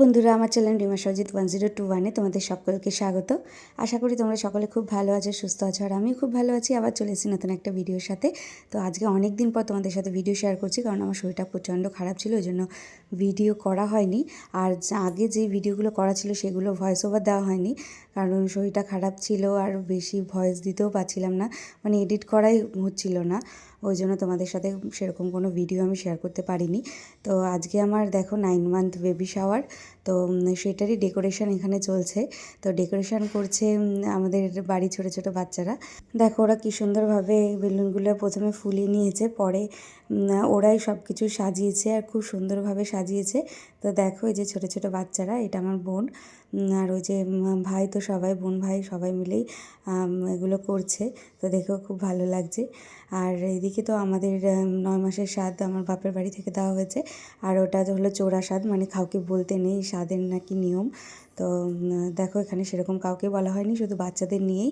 বন্ধুরা, আমার channel Rima Sajit one zero two ওয়ানে তোমাদের সকলকে স্বাগত। আশা করি তোমরা সকলে খুব ভালো আছো, সুস্থ আছো, আর আমিও খুব ভালো আছি। আবার চলে এসেছি নতুন একটা ভিডিওর সাথে। তো আজকে অনেক দিন পর তোমাদের সাথে ভিডিও শেয়ার করছি, কারণ আমার শরীরটা প্রচণ্ড খারাপ ছিল ওই জন্য ভিডিও করা হয়নি। আর আগে যে ভিডিওগুলো করা ছিল, সেগুলো ভয়েস ওভার দেওয়া হয়নি, কারণ শরীরটা খারাপ ছিল, আর বেশি ভয়েস দিতেও পারছিলাম না। মানে এডিট করাই হচ্ছিল না। ওই জন্য তোমাদের সাথে সেরকম কোনো ভিডিও আমি শেয়ার করতে পারিনি। তো আজকে আমার দেখো নাইন মান্থ বেবি শাওয়ার তো সেটারই ডেকোরেশন এখানে চলছে। তো ডেকোরেশন করছে আমাদের বাড়ি ছোট ছোট বাচ্চারা। দেখো ওরা কী সুন্দরভাবে বেলুনগুলো প্রথমে ফুলিয়ে নিয়েছে, পরে ওরাই সব কিছু সাজিয়েছে আর খুব সুন্দরভাবে সাজিয়েছে। তো দেখো এই যে ছোট ছোট বাচ্চারা, এটা আমার বোন। আর ওই যে ভাই তো সবাই, বোন ভাই সবাই মিলেই এগুলো করছে। তো দেখেও খুব ভালো লাগছে। আর এদিকে তো আমাদের নয় মাসের স্বাদ আমার বাপের বাড়ি থেকে দেওয়া হয়েছে। আর ওটা হলো চোরা স্বাদ মানে কাউকে বলতে নেই, স্বাদের নাকি নিয়ম। তো দেখো এখানে সেরকম কাউকে বলা হয়নি, শুধু বাচ্চাদের নিয়েই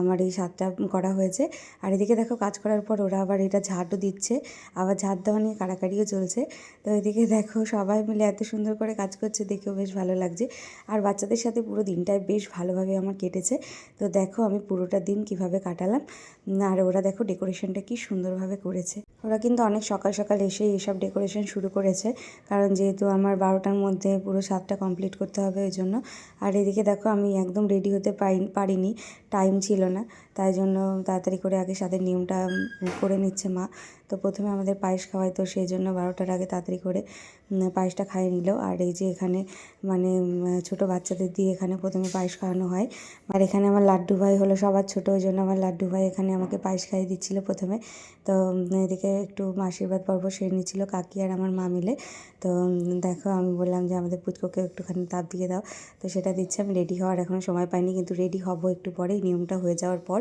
আমার এই স্বাদটা করা হয়েছে। আর এদিকে দেখো কাজ করার পর ওরা আবার এটা ঝাড়ও দিচ্ছে, আবার ঝাড় দেওয়া নিয়ে কাড়াকাড়িও চলছে। তো এদিকে দেখো সবাই মিলে এত সুন্দর করে কাজ করছে, দেখেও বেশ ভালো লাগছে। আর বাচ্চাদের সাথে পুরো দিনটাই বেশ ভালোভাবে আমার কেটেছে। তো দেখো আমি পুরোটা দিন কীভাবে কাটালাম আর ওরা দেখো ডেকোরেশনটা কি সুন্দরভাবে করেছে। ওরা কিন্তু অনেক সকাল সকাল এসে এইসব ডেকোরেশন শুরু করেছে। কারণ যেহেতু আমার বারোটার মধ্যে পুরো সাতটা কমপ্লিট করতে হবে ওই জন্য। আর এদিকে দেখো আমি একদম রেডি হতে পারি পারিনি, টাইম ছিল না। তাই জন্য তাড়াতাড়ি করে আগে সাথে নিয়মটা করে নিচ্ছে মা। তো প্রথমে আমাদের পায়েস খাওয়াই তো সেই জন্য বারোটার আগে তাড়াতাড়ি করে পায়েসটা খাইয়ে নিল। আর এই যে এখানে মানে ছোট বাচ্চাদের দিয়ে এখানে প্রথমে পায়েস খাওয়ানো হয়। আর এখানে আমার লাড্ডু ভাই হলো সবার ছোটো, ওই জন্য আমার লাড্ডু ভাই এখানে আমাকে পায়েস খাইয়ে দিচ্ছিল প্রথমে। তো এদিকে একটু আশীর্বাদ পর্ব সেরে নিচ্ছিল কাকি আর আমার মা মিলে। তো দেখো, আমি বললাম যে আমাদের পুচকোকে একটুখানি তাপ দিয়ে দাও। তো সেটা দিচ্ছে, আমি রেডি হওয়ার এখনও সময় পাইনি, কিন্তু রেডি হব একটু পরেই, নিয়মটা হয়ে যাওয়ার পর।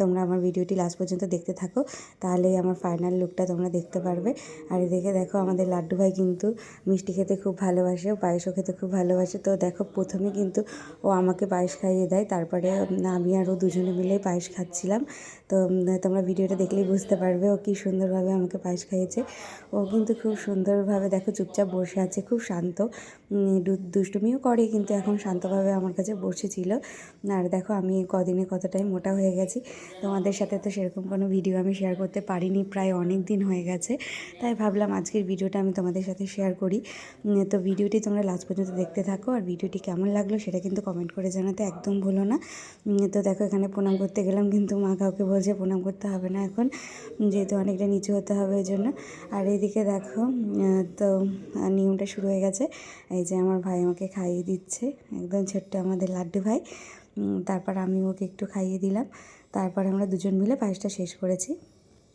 তোমরা আমার ভিডিওটি লাস্ট পর্যন্ত দেখতে থাকো। তাহলেই আমার ফাইনাল লুকটা তোমরা দেখতে পারবে। আর এদিকে দেখো আমাদের লাড্ডু ভাই কিন্তু মিষ্টি খেতে খুব ভালোবাসে পায়েসও খেতে খুব ভালোবাসে। তো দেখো প্রথমে কিন্তু ও আমাকে পায়েস খাইয়ে দেয়, তারপরে আমি আর ও দুজনে মিলেই পায়েস খাচ্ছিলাম। তো তোমরা ভিডিওটা দেখলেই বুঝতে পারবে ও কী সুন্দরভাবে আমাকে পায়েস খাইয়েছে। ও কিন্তু খুব সুন্দরভাবে দেখো চুপচাপ বসে আছে, খুব শান্ত। দুষ্টুমিও করে, কিন্তু এখন শান্তভাবে আমার কাছে বসেছিল। আর দেখো, আমি কদিনে কতটাই মোটা হয়ে গেছি। তোমাদের সাথে তো সেরকম কোনো ভিডিও আমি শেয়ার করতে পারিনি, প্রায় অনেক দিন হয়ে গেছে। তাই ভাবলাম আজকের ভিডিওটা আমি তোমাদের সাথে শেয়ার করি। তো ভিডিওটি তোমরা লাস্ট পর্যন্ত দেখতে থাকো, আর ভিডিওটি কেমন লাগল সেটা কিন্তু কমেন্ট করে জানাতে একদম ভুলো না। তো দেখো, এখানে প্রণাম করতে গেলাম, কিন্তু মা কাউকে বলছে প্রণাম করতে হবে না এখন, যেহেতু অনেকটা নিচু হতে হবে ওই জন্য আর এইদিকে দেখো তো, নিয়মটা শুরু হয়ে গেছে। যে আমার ভাই আমাকে খাইয়ে দিচ্ছে। একদম ছোট্ট আমাদের লাড্ডু ভাই। তারপর আমি ওকে একটু খাইয়ে দিলাম। তারপর আমরা দুজন মিলে পায়েসটা শেষ করেছি।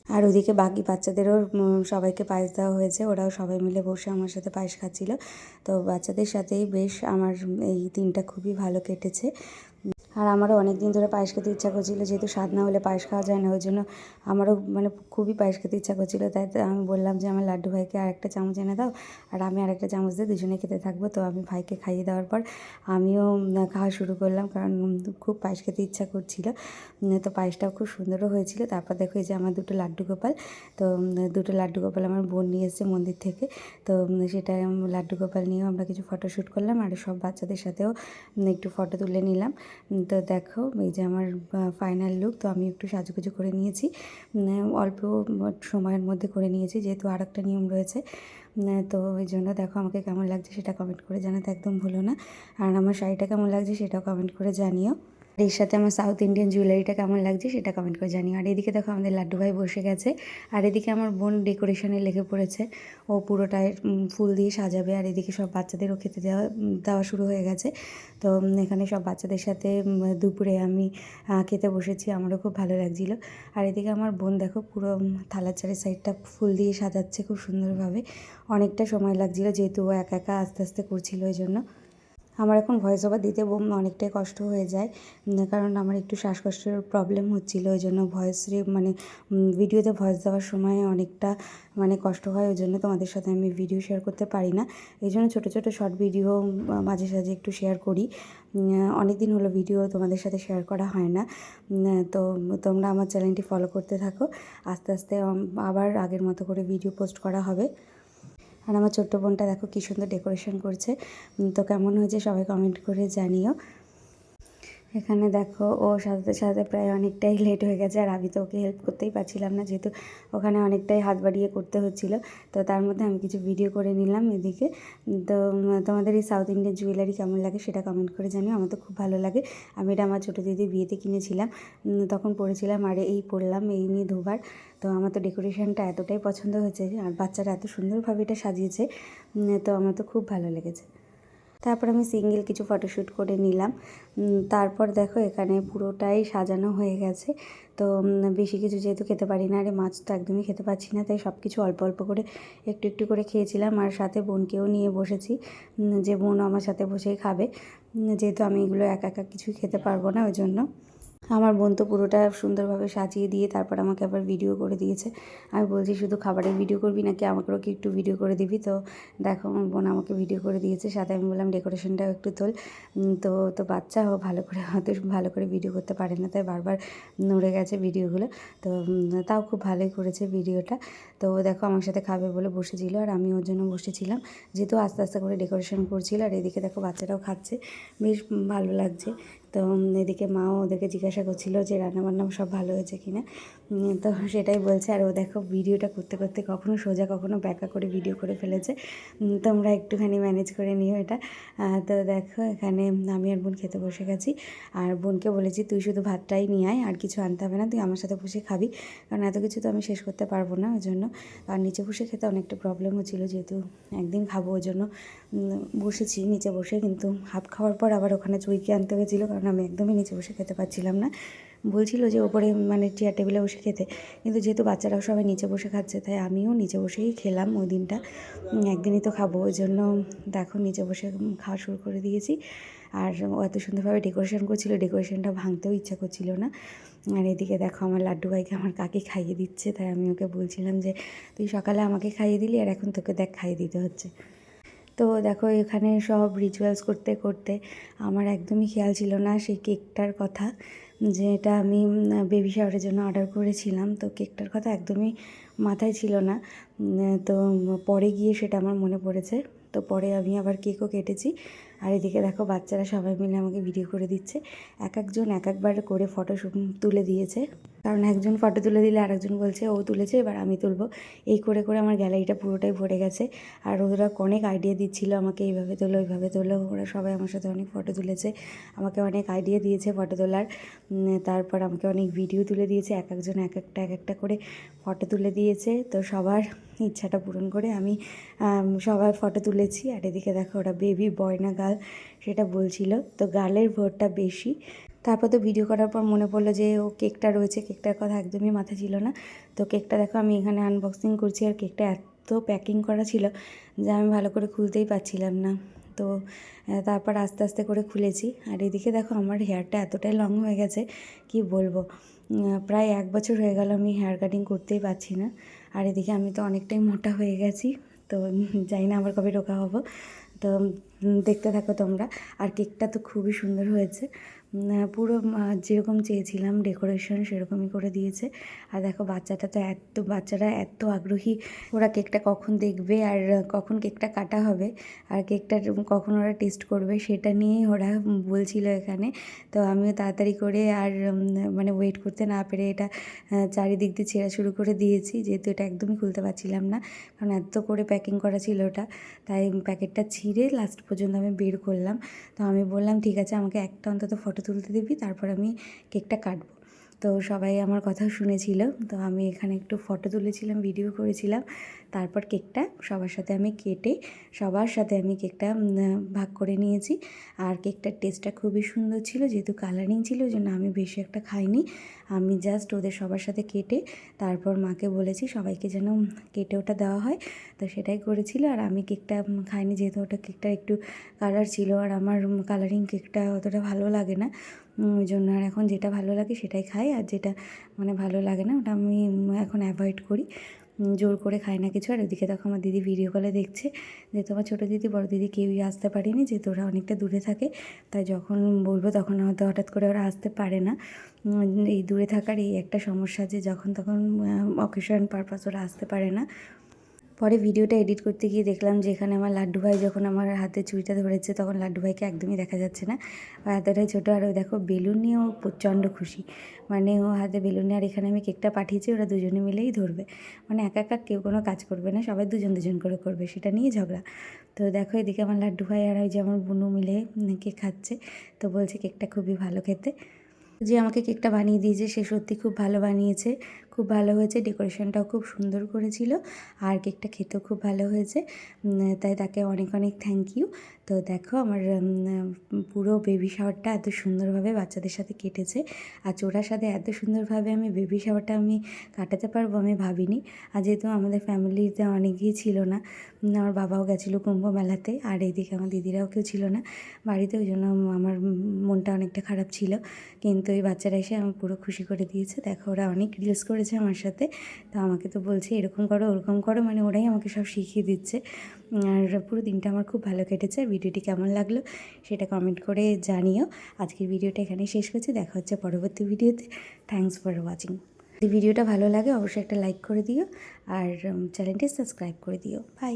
আর ওদিকে বাকি বাচ্চাদেরও সবাইকে পায়েস দেওয়া হয়েছে। ওরাও সবাই মিলে বসে আমার সাথে পায়েস খাচ্ছিল। তো বাচ্চাদের সাথেই বেশ আমার এই দিনটা খুবই ভালো কেটেছে। আর আমারও অনেক দিন ধরে পায়েস খেতে ইচ্ছা করছিল, যেহেতু স্বাদ না হলে পায়েস খাওয়া যায় না, ওই জন্য আমারও মানে খুবই পায়েস খেতে ইচ্ছা করছিল, তাই আমি বললাম যে আমার লাড্ডু ভাইকে আর একটা চামচ এনে দাও, আর আমি আর একটা চামচ দিয়ে দুজনে খেতে থাকব, তো আমি ভাইকে খাইয়ে দেওয়ার পর আমিও খাওয়া শুরু করলাম, কারণ খুব পায়েস খেতে ইচ্ছা করছিল, তো পায়েসটাও খুব সুন্দরও হয়েছিল, তারপর দেখো এই যে আমার দুটো লাড্ডু গোপাল, তো দুটো লাড্ডু গোপাল আমার বোন নিয়ে এসেছে মন্দির থেকে, তো সেটা লাড্ডু গোপাল নিয়েও আমরা কিছু ফটোশ্যুট করলাম, আর সব বাচ্চাদের সাথেও একটু ফটো তুলে নিলাম তো দেখো, এই যে আমার ফাইনাল লুক তো আমি একটু সাজুগুজু করে নিয়েছি। অল্প সময়ের মধ্যে করে নিয়েছি, যেহেতু আর একটা নিয়ম রয়েছে। তো ওই জন্য দেখো আমাকে কেমন লাগছে সেটা কমেন্ট করে জানাতে একদম ভুলো না। আর আমার শাড়িটা কেমন লাগছে সেটাও কমেন্ট করে জানিও। এর সাথে আমার সাউথ ইন্ডিয়ান জুয়েলারিটা কেমন লাগছে সেটা কমেন্ট করে জানিও। আর এদিকে দেখো আমাদের লাড্ডু ভাই বসে গেছে। আর এদিকে আমার বোন ডেকোরেশনে লেগে পড়েছে। ও পুরোটায় ফুল দিয়ে সাজাবে। আর এদিকে সব বাচ্চাদেরও খেতে দেওয়া দেওয়া শুরু হয়ে গেছে। তো এখানে সব বাচ্চাদের সাথে দুপুরে আমি খেতে বসেছি। আমারও খুব ভালো লাগছিল। আর এদিকে আমার বোন দেখো পুরো থালার চারের সাইডটা ফুল দিয়ে সাজাচ্ছে খুব সুন্দরভাবে। অনেকটা সময় লাগছিল যেহেতু ও একা একা আস্তে আস্তে করছিল ওই জন্য আমার এখন ভয়েস ওভার দিতে অনেকটাই কষ্ট হয়ে যায়। কারণ আমার একটু শ্বাসকষ্টের প্রবলেম হচ্ছিল ওই জন্য ভয়েস মানে ভিডিওতে ভয়েস দেওয়ার সময় অনেকটা মানে কষ্ট হয় ওই জন্য তোমাদের সাথে আমি ভিডিও শেয়ার করতে পারি না। এই জন্য ছোটো ছোটো শর্ট ভিডিও মাঝে, সাঝে একটু শেয়ার করি। অনেক দিন হলো ভিডিও তোমাদের সাথে শেয়ার করা হয় না। তো তোমরা আমার চ্যানেলটি ফলো করতে থাকো। আস্তে আস্তে আবার আগের মতো করে ভিডিও পোস্ট করা হবে। আর আমার ছোট্ট বোনটা দেখো কী সুন্দর ডেকোরেশন করছে। তো কেমন হয়েছে সবাই কমেন্ট করে জানিও। এখানে দেখো, ও সাজাতে সাজাতে প্রায় অনেকটাই লেট হয়ে গেছে আর আমি তো ওকে হেল্প করতেই পারছিলাম না যেহেতু ওখানে অনেকটাই হাত বাড়িয়ে করতে হচ্ছিল। তো তার মধ্যে আমি কিছু ভিডিও করে নিলাম এদিকে। তো তোমাদের এই সাউথ ইন্ডিয়ান জুয়েলারি কেমন লাগে সেটা কমেন্ট করে জানিও, আমার তো খুব ভালো লাগে। আমি এটা আমার ছোটো দিদি বিয়েতে কিনেছিলাম তখন পড়েছিলাম আর এই পড়লাম এই নিয়ে দুবার। তো আমার তো ডেকোরেশনটা এতটাই পছন্দ হয়েছে আর বাচ্চারা এত সুন্দরভাবে এটা সাজিয়েছে তো আমার তো খুব ভালো লেগেছে। তারপর আমি সিঙ্গেল কিছু ফটোশ্যুট করে নিলাম। তারপর দেখো এখানে পুরোটাই সাজানো হয়ে গেছে। তো বেশি কিছু যেহেতু খেতে পারি না, আরে মাছ তো একদমই খেতে পাচ্ছি না, তাই সব কিছু অল্প অল্প করে একটু একটু করে খেয়েছিলাম। আর সাথে বোনকেও নিয়ে বসেছি যে বোন আমার সাথে বসেই খাবে। যেহেতু আমি এগুলো একা একা কিছুই খেতে পারব না, ওই জন্য। আমার বোন তো পুরোটা সুন্দরভাবে সাজিয়ে দিয়ে তারপর আমাকে আবার ভিডিও করে দিয়েছে। আমি বলছি, শুধু খাবারের ভিডিও করবি নাকি আমাকেও কি একটু ভিডিও করে দিবি? তো দেখো, আমার বোন আমাকে ভিডিও করে দিয়েছে। সাথে আমি বললাম ডেকোরেশনটাও একটু তোল। তো তো বাচ্চা ভালো করে হয়তো ভালো করে ভিডিও করতে পারে না, তাই বারবার নড়ে গেছে ভিডিওগুলো তো তাও খুব ভালোই করেছে ভিডিওটা তো দেখো, আমার সাথে খাবে বলে বসেছিল আর আমি ওর জন্য বসেছিলাম। যেহেতু আস্তে আস্তে করে ডেকোরেশন করছিল আর এদিকে দেখো, বাচ্চাটাও খাচ্ছে। বেশ ভালো লাগছে। তো এদিকে মাও ওদেরকে জিজ্ঞাসা করছিল যে রান্নাবান্না সব ভালো হয়েছে কি না তো সেটাই বলছে আর ও দেখো ভিডিওটা করতে করতে কখনো সোজা, কখনো ব্যাকা করে ভিডিও করে ফেলেছে। তোমরা একটুখানি ম্যানেজ করে নিও এটা। তো দেখো এখানে আমি আর বোন খেতে বসে গেছি। আর বোনকে বলেছি, তুই শুধু ভাতটাই নিয়ে আয়, আর কিছু আনতে হবে না, তুই আমার সাথে বসে খাবি। কারণ এত কিছু তো আমি শেষ করতে পারব না ওই জন্য। আর নিচে বসে খেতে অনেকটা প্রবলেম হচ্ছিল যেহেতু একদিন খাব ওই জন্য। বসেছি, নিচে বসে কিন্তু হাফ খাওয়ার পর আবার ওখানে চুইকে আনতে হয়েছিলো, কারণ আমি একদমই নিচে বসে খেতে পারছিলাম না। বলছিল যে ওপরে মানে চেয়ার টেবিলে বসে খেতে। কিন্তু যেহেতু বাচ্চারাও সবাই নিচে বসে খাচ্ছে, তাই আমিও নিচে বসেই খেলাম ওই দিনটা। একদিনই তো খাব, ওই জন্য দেখো নিচে বসে খাওয়া শুরু করে দিয়েছি। আর এত সুন্দরভাবে ডেকোরেশন করছিল ডেকোরেশনটা ভাঙতেও ইচ্ছা করছিল না। আর এদিকে দেখো আমার লাড্ডু ভাইকে আমার কাকি খাইয়ে দিচ্ছে, তাই আমি ওকে বলছিলাম যে, তুই সকালে আমাকে খাইয়ে দিলি, আর এখন তোকে দেখ খাইয়ে দিতে হচ্ছে। তো দেখো এখানে সব রিচুয়ালস করতে করতে আমার একদমই খেয়াল ছিল না সেই কেকটার কথা, যেটা আমি বেবি শাওয়ারের জন্য অর্ডার করেছিলাম। তো কেকটার কথা একদমই মাথায় ছিল না। তো পরে গিয়ে সেটা আমার মনে পড়েছে। তো পরে আমি আবার কেকও কেটেছি। আর এদিকে দেখো বাচ্চারা সবাই মিলে আমাকে ভিডিও করে দিচ্ছে। এক একজন এক একবার করে ফটো তুলে দিয়েছে। কারণ একজন ফটো তুলে দিলে আরেকজন বলছে, ও তুলেছে, এবার আমি তুলবো। এই করে করে আমার গ্যালারিটা পুরোটাই ভরে গেছে। আর ওরা অনেক আইডিয়া দিচ্ছিল আমাকে, এইভাবে তোলো ওইভাবে তোলো। ওরা সবাই আমার সাথে অনেক ফটো তুলেছে। আমাকে অনেক আইডিয়া দিয়েছে ফটো তোলার। তারপর আমাকে অনেক ভিডিও তুলে দিয়েছে। এক একজন এক একটা এক একটা করে ফটো তুলে দিয়েছে। তো সবার ইচ্ছাটা পূরণ করে আমি সবার ফটো তুলেছি। আর এদিকে দেখো ওরা বেবি বয় না গার্ল সেটা বলছিল। তো গালের ভোটটা বেশি। তারপর তো ভিডিও করার পর মনে পড়ল যে, ও কেকটা রয়েছে, কেকটার কথা একদমই মাথা ছিল না। তো কেকটা দেখো, আমি এখানে আনবক্সিং করছি আর কেকটা এত প্যাকিং করা ছিল যে আমি ভালো করে খুলতেই পারছিলাম না। তো তারপর আস্তে আস্তে করে খুলেছি। আর এদিকে দেখো, আমার হেয়ারটা এতটাই লং হয়ে গেছে, কি বলব? প্রায় এক বছর হয়ে গেল আমি হেয়ার কাটিং করতেই পারছি না। আর এদিকে আমি তো অনেকটাই মোটা হয়ে গেছি। তো জানি না আবার কবে রোগা হব। তো দেখতে থাকো তোমরা। আর কেকটা তো খুবই সুন্দর হয়েছে। পুরো যেরকম চেয়েছিলাম ডেকোরেশন সেরকমই করে দিয়েছে। আর দেখো, বাচ্চাটা তো এত, বাচ্চারা এত আগ্রহী। ওরা কেকটা কখন দেখবে আর কখন কেকটা কাটা হবে? আর কেকটা কখন ওরা টেস্ট করবে সেটা নিয়েই ওরা বলছিল এখানে। তো আমিও তাড়াতাড়ি করে আর মানে ওয়েট করতে না পেরে এটা চারিদিক দিয়ে ছেঁড়া শুরু করে দিয়েছি। যেহেতু এটা একদমই খুলতে পারছিলাম না, কারণ এত করে প্যাকিং করা ছিল ওটা। তাই প্যাকেটটা ছিঁড়ে লাস্ট পর্যন্ত আমি বের করলাম। তো আমি বললাম, ঠিক আছে, আমাকে একটা অন্তত ফটো তুলতে দিবি তারপর আমি কেকটা কাটবো। তো সবাই আমার কথা শুনেছিল। তো আমি এখানে একটু ফটো তুলেছিলাম ভিডিও করেছিলাম। তারপর কেকটা সবার সাথে আমি কেটে, সবার সাথে আমি কেকটা ভাগ করে নিয়েছি। আর কেকটার টেস্টটা খুবই সুন্দর ছিল, যেহেতু কালারিং ছিল ওই জন্য আমি বেশি একটা খাইনি। আমি জাস্ট ওদের সবার সাথে কেটে, তারপর মাকে বলেছি সবাইকে যেন কেটে ওটা দেওয়া হয়। তো সেটাই করেছিল। আর আমি কেকটা খাইনি, যেহেতু ওটা কেকটা একটু কালার ছিল। আর আমার কালারিং কেকটা অতটা ভালো লাগে না। ওই জন্য আর এখন যেটা ভালো লাগে সেটাই খাই, আর যেটা মানে ভালো লাগে না ওটা আমি এখন অ্যাভয়েড করি। জোর করে খাই না কিছু। আর ওদিকে দেখো আমার দিদি ভিডিও কলে দেখছে যে তোমার ছোটো দিদি, বড় দিদি কেউই আসতে পারেনি যেহেতু ওরা অনেকটা দূরে থাকে। তাই যখন বলব তখন হয়তো হঠাৎ করে ওরা আসতে পারে না। এই দূরে থাকার এই একটা সমস্যা যে যখন তখন অকেশন পারপাস ওরা আসতে পারে না। পরে ভিডিওটা এডিট করতে গিয়ে দেখলাম যে এখানে আমার লাড্ডু ভাই যখন আমার হাতে চুড়িটা ধরেছে, তখন লাড্ডু ভাইকে একদমই দেখা যাচ্ছে না। আর এতটাই ছোটো, আর ওই দেখো বেলুন নিয়ে ও প্রচণ্ড খুশি। মানে ও হাতে বেলুন নিয়ে, আর এখানে আমি কেকটা পাঠিয়েছি, ওরা দুজনে মিলেই ধরবে। মানে একা একা কেউ কোনো কাজ করবে না, সবাই দুজন দুজন করে করবে, সেটা নিয়ে ঝগড়া। তো দেখো এদিকে আমার লাড্ডু ভাই আর ওই যে আমার বুনু মিলে কেক খাচ্ছে। তো বলছে কেকটা খুবই ভালো খেতে। যে আমাকে কেকটা বানিয়ে দিয়েছে, সে সত্যি খুব ভালো বানিয়েছে। খুব ভালো হয়েছে, ডেকোরেশনটাও খুব সুন্দর করেছিল আর কেকটা খেতেও খুব ভালো হয়েছে। তাই তাকে অনেক অনেক থ্যাংক ইউ তো দেখো আমার পুরো বেবি শাওয়ারটা এত সুন্দরভাবে বাচ্চাদের সাথে কেটেছে। আর চোরার সাথে এত সুন্দরভাবে আমি বেবি শাওয়ারটা আমি কাটাতে পারব আমি ভাবিনি। আর যেহেতু আমাদের ফ্যামিলিতে অনেকেই ছিল না আমার বাবাও গেছিল কুম্ভ মেলাতে, আর এইদিকে আমার দিদিরাও কেউ ছিল না। বাড়িতে ওই জন্য আমার মনটা অনেকটা খারাপ ছিল। কিন্তু এই বাচ্চারা এসে আমার পুরো খুশি করে দিয়েছে। দেখো ওরা অনেক রিলস করেছে আমার সাথে। তো আমাকে তো বলছে, এরকম করো, ওরকম করো। মানে ওরাই আমাকে সব শিখিয়ে দিচ্ছে। আর পুরো দিনটা আমার খুব ভালো কেটেছে। ভিডিওটি কেমন লাগল সেটা কমেন্ট করে জানিও। আজকের ভিডিওটা এখানে শেষ করছি। দেখা হচ্ছে পরবর্তী ভিডিওতে। থ্যাংকস ফর ওয়াচিং যদি ভিডিওটা ভালো লাগে, অবশ্যই একটা লাইক করে দিও। আর চ্যানেলটি সাবস্ক্রাইব করে দিও। বাই